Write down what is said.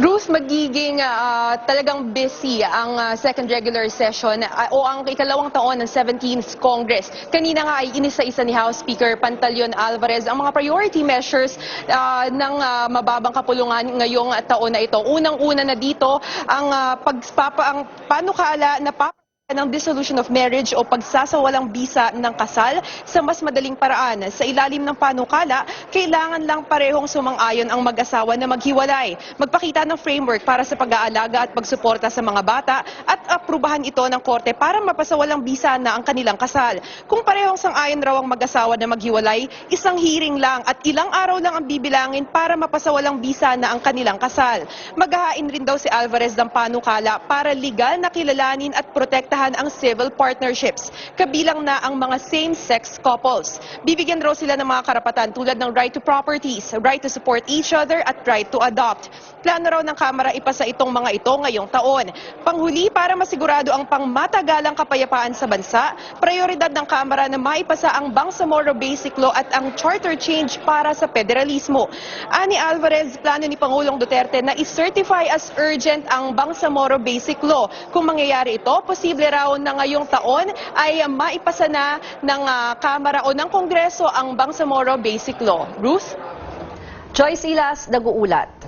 Ruth, magiging ah, talagang busy ang ah, second regular session ah, o ang ikalawang taon ng 17th Congress. Kanina nga ay inisa-isa ni House Speaker Pantaleon Alvarez ang mga priority measures ah, ng ah, mababang kapulungan ngayong taon na ito. Unang-una na dito ang ah, pagpapa ang panukala na papa ng dissolution of marriage o pagsasawalang bisa ng kasal sa mas madaling paraan. Sa ilalim ng panukala, kailangan lang parehong sumang-ayon ang mag-asawa na maghiwalay. Magpakita ng framework para sa pag-aalaga at pagsuporta sa mga bata at aprubahan ito ng korte para mapasawalang bisa na ang kanilang kasal. Kung parehong sang-ayon raw ang mag-asawa na maghiwalay, isang hearing lang at ilang araw lang ang bibilangin para mapasawalang bisa na ang kanilang kasal. Maghahain rin daw si Alvarez ng panukala para legal na kilalanin at protektahan ang civil partnerships, kabilang na ang mga same-sex couples. Bibigyan raw sila ng mga karapatan tulad ng right to properties, right to support each other at right to adopt. Plano raw ng Kamara ipasa itong mga ito ngayong taon. Panghuli para masigurado ang pangmatagalang kapayapaan sa bansa, prioridad ng Kamara na maipasa ang Bangsamoro Basic Law at ang charter change para sa federalismo. Ani Alvarez, plano ni Pangulong Duterte na i-certify as urgent ang Bangsamoro Basic Law. Kung mangyayari ito, posible raw na ngayong taon ay maipasa na ng ah, Kamara o ng Kongreso ang Bangsamoro Basic Law. Ruth? Joyce Ilas, nag-uulat.